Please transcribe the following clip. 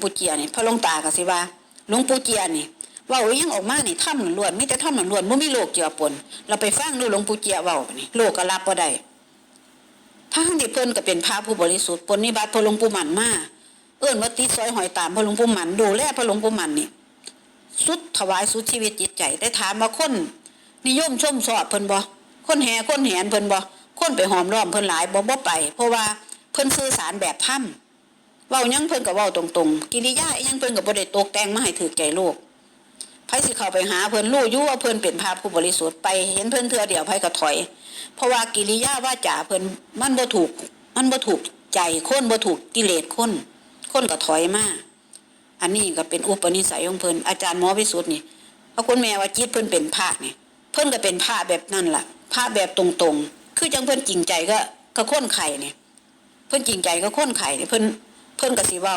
ปู่เจียนี่พระลงตาก็สิว่าหลวงปู่เจียนี่ว้าอยังออกมานี่ถ้ำล้วนมีแต่ถ้ำล้วนๆบ่มีโลกเจือปนเราไปฟังดูหลวงปู่เจียเว้านี่โลกก็รับบ่ได้ถ้าหันที่เพิ่นก็เป็นพระผู้บริสุทธิ์ปนนิบัติพระหลวงปู่หมันมาเอิ้นว่าติดซอยหอยตามพระหลวงปู่หมันดูแลพระหลวงปู่หมันนี่สุดถวายสุดชีวิตจิตใจได้ถามว่าคนนิยมชมชอบเพิ่นบ่คนแห่คนแหนเพิ่นบ่คนไปหอมล้อมเพิ่นหลายบ่บ่ไป เพราะว่าเพิ่นสื่อสารแบบถ้ำ เว้ายังเพิ่นก็เว้าตรงๆ กิริยาอิหยังเพิ่นก็บ่ได้ตกแต่งมาให้ถูกใจโลกไผสิเข้าไปหาเพิ่นรู้อยู่ว่าเพิ่นเป็นพระผู้บริสุทธิ์ไปเห็นเพิ่นเทื่อเดียวไผก็ถอย เพราะว่ากิริยาว่าจาเพิ่นมันบ่ถูก มันบ่ถูกใจคนบ่ถูกกิเลสคนคนก็ถอยมาอันนี้ก็เป็นอุปนิสัยของเพิ่นอาจารย์หมอวิสุทธิ์นี่เพราะคุณแม่ว่าจิตเพิ่นเป็นพระนี่เพิ่นก็เป็นพระแบบนั่นล่ะพระแบบตรงๆ คือจังเพิ่นจริงใจก็ก็ค้นไข่เนี่ยเพิ่นจริงใจก็ค้นไข่เนี่ยเพิ่น เพิ่นก็สิเว้า